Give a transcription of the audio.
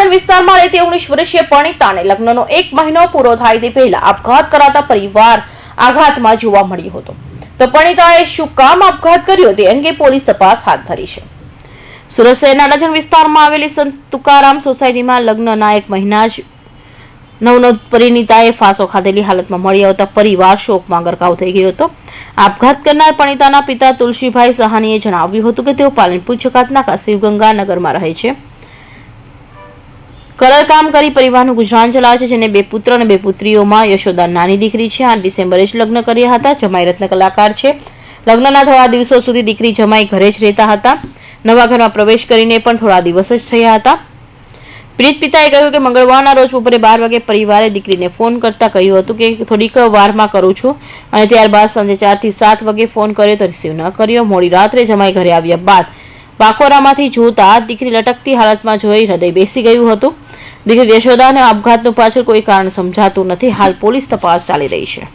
નાડાજણ વિસ્તારમાં રહેતી ઓગણીસ વર્ષીય પરણિતાને લગ્નનો એક મહિનો પૂરો થાય તે પહેલા આપઘાત કરાતા પરિવાર આઘાતમાં જોવા મળ્યો હતો. તો પરણિતાએ શું કામ આપઘાત કર્યો તે અંગે પોલીસ તપાસ હાથ ધરી છે. સુરત શહેરના નાડાજણ વિસ્તારમાં આવેલી સંત તુકારામ સોસાયટીમાં લગ્નના એક મહિના જ નવનોદ પરિણીતાએ ફાંસો ખાધેલી હાલતમાં મળી આવતા પરિવાર શોકમાં ગરકાવ થઈ ગયો હતો. આપઘાત કરનાર પરિણીતાના પિતા તુલસીભાઈ સહાનીએ જણાવ્યું હતું કે તેઓ પાલનપુર જકાતના કાશીવગંગા નગરમાં રહે છે. કલર કામ કરી પરિવારનું ગુજરાન ચલાવે છે, જેને બે પુત્ર અને બે પુત્રીઓમાં યશોદા નાની દીકરી છે. આઠ ડિસેમ્બરે જ લગ્ન કર્યા હતા. જમાઈ રત્ન કલાકાર છે. લગ્નના થોડા દિવસો સુધી દીકરી જમાઈ ઘરે જ રહેતા હતા. નવા ઘરમાં પ્રવેશ કરીને પણ થોડા દિવસ જ થયા હતા. પ્રીત પિતાએ કહ્યું કે મંગળવારના રોજ બપોરે બાર વાગે પરિવારે દીકરીને ફોન કરતા કહ્યું હતું કે થોડીક વારમાં કરું છું અને ત્યારબાદ સાંજે ચારથી સાત વાગે ફોન કર્યો તો રિસીવ ન કર્યો. મોડી રાત્રે જમાઈ ઘરે આવ્યા બાદ વાકોરામાંથી જોતા દીકરી લટકતી હાલતમાં જોઈ હૃદય બેસી ગયું હતું. દીકરી યશોદાને આપઘાતનું પાછળ કોઈ કારણ સમજાતું નથી. હાલ પોલીસ તપાસ ચાલી રહી છે.